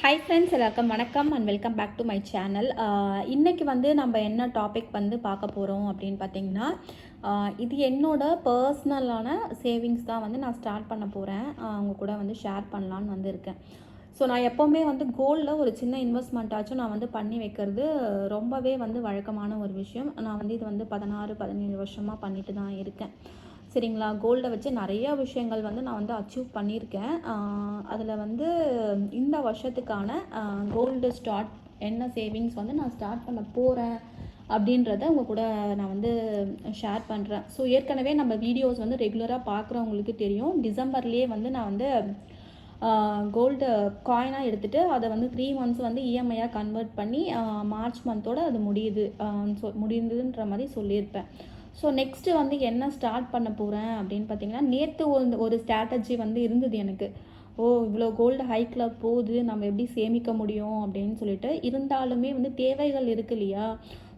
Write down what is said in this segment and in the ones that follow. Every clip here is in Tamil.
ஹாய் ஃப்ரெண்ட்ஸ் எல்லாருக்கும் வணக்கம் and welcome back to my channel இன்றைக்கி வந்து நம்ம என்ன டாபிக் வந்து பார்க்க போகிறோம் அப்படின்னு பார்த்தீங்கன்னா இது என்னோட பர்சனலான சேவிங்ஸ் தான் வந்து நான் ஸ்டார்ட் பண்ண போகிறேன் அவங்க கூட வந்து ஷேர் பண்ணலான்னு வந்து இருக்கேன். ஸோ நான் எப்போவுமே வந்து கோல்டில் ஒரு சின்ன இன்வெஸ்ட்மெண்ட்டாச்சும் நான் வந்து பண்ணி வைக்கிறது ரொம்பவே வந்து வழக்கமான ஒரு விஷயம். நான் வந்து இது வந்து பதினாறு பதினேழு வருஷமாக பண்ணிட்டு தான் இருக்கேன். சரிங்களா? கோல்டை வச்சு நிறையா விஷயங்கள் வந்து நான் வந்து அச்சீவ் பண்ணியிருக்கேன். அதில் வந்து இந்த வருஷத்துக்கான கோல்டு ஸ்டார்ட் என்ன சேவிங்ஸ் வந்து நான் ஸ்டார்ட் பண்ண போகிறேன் அப்படின்றத உங்கள் கூட நான் வந்து ஷேர் பண்ணுறேன் ஸோ ஏற்கனவே நம்ம வீடியோஸ் வந்து ரெகுலராக பார்க்குறவங்களுக்கு தெரியும். டிசம்பர்லேயே வந்து நான் வந்து கோல்டு காயினாக எடுத்துகிட்டு அதை வந்து த்ரீ மந்த்ஸ் வந்து இஎம்ஐயாக கன்வெர்ட் பண்ணி மார்ச் மந்தோட அது முடியுது. சொ முடிந்ததுன்ற மாதிரி சொல்லியிருப்பேன். ஸோ நெக்ஸ்ட்டு வந்து என்ன ஸ்டார்ட் பண்ண போகிறேன் அப்படின்னு பார்த்தீங்கன்னா நேற்று ஒரு ஒரு ஸ்ட்ராட்டஜி வந்து இருந்தது எனக்கு. ஓ இவ்வளோ கோல்டு ஹைக்கில் போகுது நம்ம எப்படி சேமிக்க முடியும் அப்படின்னு சொல்லிட்டு இருந்தாலுமே வந்து தேவைகள் இருக்கு இல்லையா?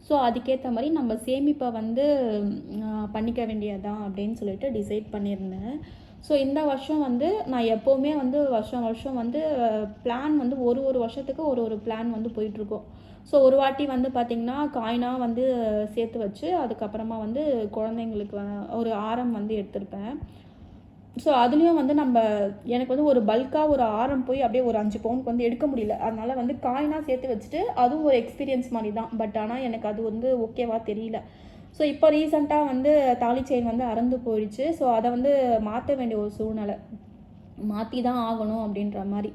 ஸோ அதுக்கேற்ற மாதிரி நம்ம சேமிப்பை வந்து பண்ணிக்க வேண்டியதான் அப்படின்னு சொல்லிட்டு டிசைட் பண்ணியிருந்தேன். ஸோ இந்த வருஷம் வந்து நான் எப்போவுமே வந்து வருஷம் வருஷம் வந்து பிளான் வந்து ஒரு ஒரு வருஷத்துக்கு ஒரு ஒரு பிளான் வந்து போயிட்டுருக்கோம். ஸோ ஒரு வாட்டி வந்து பார்த்திங்கன்னா காயினாக வந்து சேர்த்து வச்சு அதுக்கப்புறமா வந்து குழந்தைங்களுக்கு ஒரு ஆரம் வந்து எடுத்திருப்பேன். ஸோ அதுலேயும் வந்து நம்ம எனக்கு வந்து ஒரு பல்காக ஒரு ஆரம் போய் அப்படியே ஒரு அஞ்சு பவுனுக்கு வந்து எடுக்க முடியல. அதனால் வந்து காயினாக சேர்த்து வச்சுட்டு அதுவும் ஒரு எக்ஸ்பீரியன்ஸ் மாதிரி தான். பட் ஆனால் எனக்கு அது வந்து ஓகேவா தெரியல. ஸோ இப்போ ரீசெண்டாக வந்து தாலி செயின் வந்து அறந்து போயிடுச்சு. ஸோ அதை வந்து மாற்ற வேண்டிய ஒரு சூழ்நிலை. மாற்றி தான் ஆகணும் அப்படின்ற மாதிரி.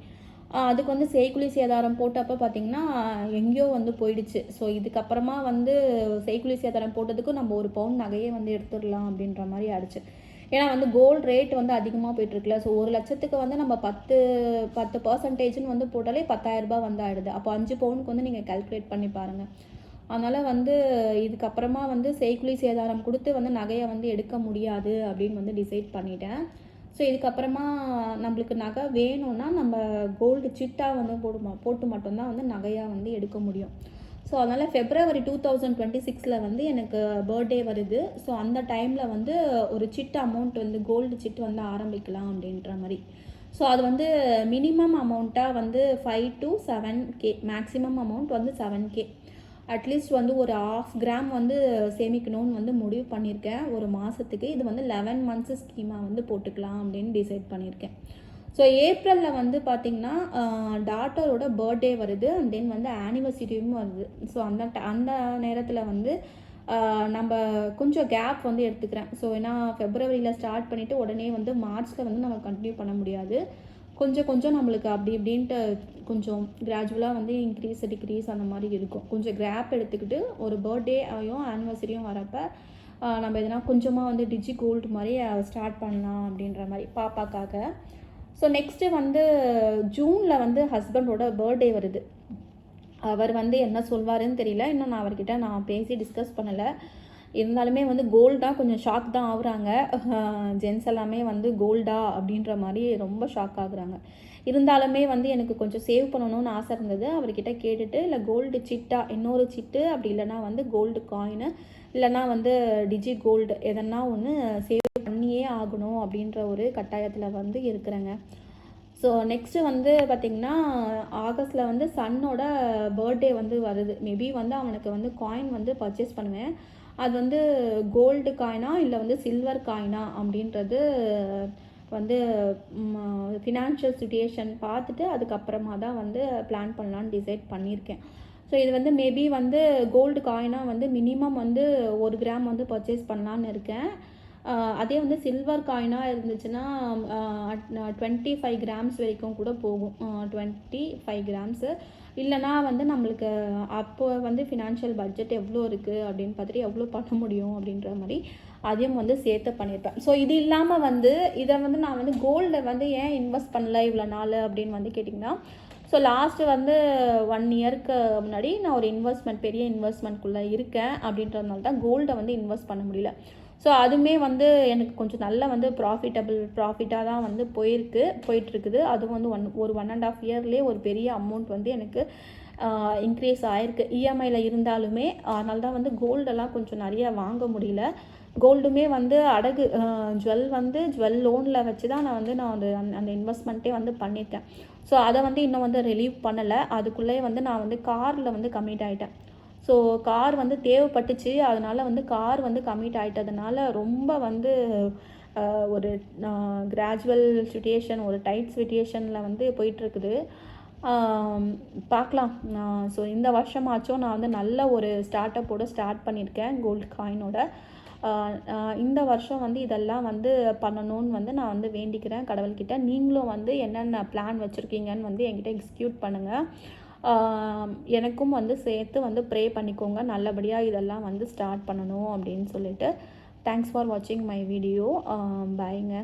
அதுக்கு வந்து செய்குலி சேதாரம் போட்டப்போ பார்த்தீங்கன்னா எங்கேயோ வந்து போயிடுச்சு. ஸோ இதுக்கப்புறமா வந்து செய்குலி சேதாரம் போட்டதுக்கு நம்ம ஒரு பவுன் நகையே வந்து எடுத்துடலாம் அப்படின்ற மாதிரி ஆயிடுச்சு. ஏன்னா வந்து கோல்டு ரேட் வந்து அதிகமாக போயிட்டுருக்குல ஸோ ஒரு லட்சத்துக்கு வந்து நம்ம பத்து பத்து பர்சன்டேஜ்னு வந்து போட்டாலே பத்தாயிரரூபா வந்து ஆயிடுது. அப்போ அஞ்சு பவுனுக்கு வந்து நீங்கள் கால்குலேட் பண்ணி பாருங்கள் அதனால் வந்து இதுக்கப்புறமா வந்து செய்குலி சேதாரம் கொடுத்து வந்து நகையை வந்து எடுக்க முடியாது அப்படின்னு வந்து டிசைட் பண்ணிட்டேன். ஸோ இதுக்கப்புறமா நம்மளுக்கு நகை வேணும்னா நம்ம கோல்டு சிட்டாக வந்து போடுமா போட்டு மட்டும்தான் வந்து நகையாக வந்து எடுக்க முடியும். ஸோ அதனால் ஃபெப்ரவரி டூ தௌசண்ட் டுவெண்ட்டி சிக்ஸில் வந்து எனக்கு பர்த்டே வருது. ஸோ அந்த டைமில் வந்து ஒரு சிட் அமௌண்ட் வந்து கோல்டு சிட் வந்து ஆரம்பிக்கலாம் அப்படின்ற மாதிரி. ஸோ அது வந்து மினிமம் அமௌண்ட்டாக வந்து five to seven K maximum amount வந்து செவன் கே அட்லீஸ்ட் வந்து ஒரு ஆஃப் கிராம் வந்து சேமிக்கணும்னு வந்து முடிவு பண்ணியிருக்கேன். ஒரு மாதத்துக்கு இது வந்து லெவன் மந்த்ஸ் ஸ்கீமாக வந்து போட்டுக்கலாம் அப்படின்னு டிசைட் பண்ணியிருக்கேன். ஸோ ஏப்ரலில் வந்து பார்த்திங்கன்னா டாட்டரோட பர்த்டே வருது. அண்ட் தென் வந்து ஆனிவர்சரியும் வருது. ஸோ அந்த அந்த நேரத்தில் வந்து நம்ம கொஞ்சம் கேப் வந்து எடுத்துக்கிறேன். ஸோ ஏன்னா ஃபெப்ரவரியில் ஸ்டார்ட் பண்ணிவிட்டு உடனே வந்து மார்ச்சில் வந்து நம்ம கண்டினியூ பண்ண முடியாது. கொஞ்சம் கொஞ்சம் நம்மளுக்கு அப்படி இப்படின்ட்டு கொஞ்சம் கிராஜுவலாக வந்து இன்க்ரீஸ் டிக்ரீஸ் அந்த மாதிரி இருக்கும். கொஞ்சம் கிராப் எடுத்துக்கிட்டு ஒரு பர்த்டே ஆயும் ஆனிவர்சரியும் வரப்போ நம்ம எதனா கொஞ்சமாக வந்து டிஜி கோல்டு மாதிரி ஸ்டார்ட் பண்ணலாம் அப்படின்ற மாதிரி பாப்பாக்காக. ஸோ நெக்ஸ்ட்டு வந்து ஜூனில் வந்து ஹஸ்பண்டோட பர்த்டே வருது. அவர் வந்து என்ன சொல்வாருன்னு தெரியல. இன்னும் நான் அவர்கிட்ட நான் பேசி டிஸ்கஸ் பண்ணலை. இருந்தாலுமே வந்து கோல்டாக கொஞ்சம் ஷாக் தான் ஆகுறாங்க. ஜென்ஸ் எல்லாமே வந்து கோல்டா அப்படின்ற மாதிரி ரொம்ப ஷாக் ஆகுறாங்க. இருந்தாலுமே வந்து எனக்கு கொஞ்சம் சேவ் பண்ணணும்னு ஆசை இருந்தது. அவர்கிட்ட கேட்டுட்டு இல்லை கோல்டு சிட்டா? இன்னொரு சிட்டு? அப்படி இல்லைன்னா வந்து கோல்டு காயினு இல்லைன்னா வந்து டிஜி கோல்டு எதனா ஒன்று சேவ் பண்ணியே ஆகணும் அப்படின்ற ஒரு கட்டாயத்தில் வந்து இருக்கிறேங்க. ஸோ நெக்ஸ்ட்டு வந்து பார்த்திங்கன்னா ஆகஸ்ட்டில் வந்து சன்னோட பர்த்டே வந்து வருது. மேபி வந்து அவனுக்கு வந்து காயின் வந்து பர்ச்சேஸ் பண்ணுவேன். அது வந்து கோல்டு காயினா இல்லை வந்து சில்வர் காயினா அப்படின்றது வந்து ஃபினான்ஷியல் சுச்சுவேஷன் பார்த்துட்டு அதுக்கப்புறமா தான் வந்து பிளான் பண்ணலான்னு டிசைட் பண்ணியிருக்கேன். ஸோ இது வந்து மேபி வந்து கோல்டு காயினாக வந்து மினிமம் வந்து ஒரு கிராம் வந்து பர்ச்சேஸ் பண்ணலான்னு இருக்கேன். அதே வந்து சில்வர் காயினாக இருந்துச்சுன்னா டுவெண்ட்டி ஃபைவ் கிராம்ஸ் வரைக்கும் கூட போகும். டுவெண்ட்டி ஃபைவ் கிராம்ஸு இல்லைனா வந்து நம்மளுக்கு அப்போ வந்து ஃபினான்ஷியல் பட்ஜெட் எவ்வளோ இருக்குது அப்படின்னு பார்த்துட்டு எவ்வளோ பண்ண முடியும் அப்படின்ற மாதிரி அதையும் வந்து சேர்த்து பண்ணியிருப்பேன். ஸோ இது இல்லாமல் வந்து இதை வந்து நான் வந்து கோல்டை வந்து ஏன் இன்வெஸ்ட் பண்ணல இவ்வளோ நாள் அப்படின்னு வந்து கேட்டிங்கன்னா ஸோ லாஸ்ட்டு வந்து ஒன் இயர்க்கு முன்னாடி நான் ஒரு இன்வெஸ்ட்மெண்ட் பெரிய இன்வெஸ்ட்மெண்ட்குள்ளே இருக்கேன் அப்படின்றதுனால தான் கோல்டை வந்து இன்வெஸ்ட் பண்ண முடியல. ஸோ அதுவுமே வந்து எனக்கு கொஞ்சம் நல்ல வந்து ப்ராஃபிட்டபிள் ப்ராஃபிட்டாக தான் வந்து போயிருக்கு போயிட்டுருக்குது. அதுவும் வந்து ஒன் ஒரு ஒன் அண்ட் ஆஃப் இயர்லேயே ஒரு பெரிய அமௌண்ட் வந்து எனக்கு இன்க்ரீஸ் ஆயிருக்கு. இஎம்ஐயில் இருந்தாலுமே அதனால தான் வந்து கோல்டெல்லாம் கொஞ்சம் நிறைய வாங்க முடியல. கோல்டுமே வந்து அடகு ஜுவல் வந்து ஜுவல் லோனில் வச்சு தான் நான் வந்து நான் அந்த அந்த- இன்வெஸ்ட்மெண்ட்டே வந்து பண்ணியிருக்கேன். ஸோ அதை வந்து இன்னும் வந்து ரிலீவ் பண்ணலை. அதுக்குள்ளேயே வந்து நான் வந்து காரில் வந்து கம்மிட் ஆகிட்டேன் ஸோ கார் வந்து தேவைப்பட்டுச்சு. அதனால் வந்து கார் வந்து கம்மிட் ஆகிட்டதுனால ரொம்ப வந்து ஒரு கிராஜுவல் சுச்சுவேஷன் ஒரு டைட் சுச்சுவேஷனில் வந்து போயிட்டுருக்குது. பார்க்கலாம். ஸோ இந்த வருஷமாச்சும் நான் வந்து நல்ல ஒரு ஸ்டார்ட் அப்போட ஸ்டார்ட் பண்ணியிருக்கேன் கோல்டு காயினோட இந்த வருஷம் வந்து இதெல்லாம் வந்து பண்ணணும்னு வந்து நான் வந்து வேண்டிக்கிறேன் கடவுள்கிட்ட. நீங்களும் வந்து என்னென்ன பிளான் வச்சுருக்கீங்கன்னு வந்து என்கிட்ட எக்ஸிக்யூட் பண்ணுங்கள் எனக்கும் வந்து சேர்த்து வந்து ப்ரே பண்ணிக்கோங்க. நல்லபடியாக இதெல்லாம் வந்து ஸ்டார்ட் பண்ணணும் அப்படின்னு சொல்லிட்டு. தேங்க்ஸ் ஃபார் வாட்சிங் மை வீடியோ பாய்ங்க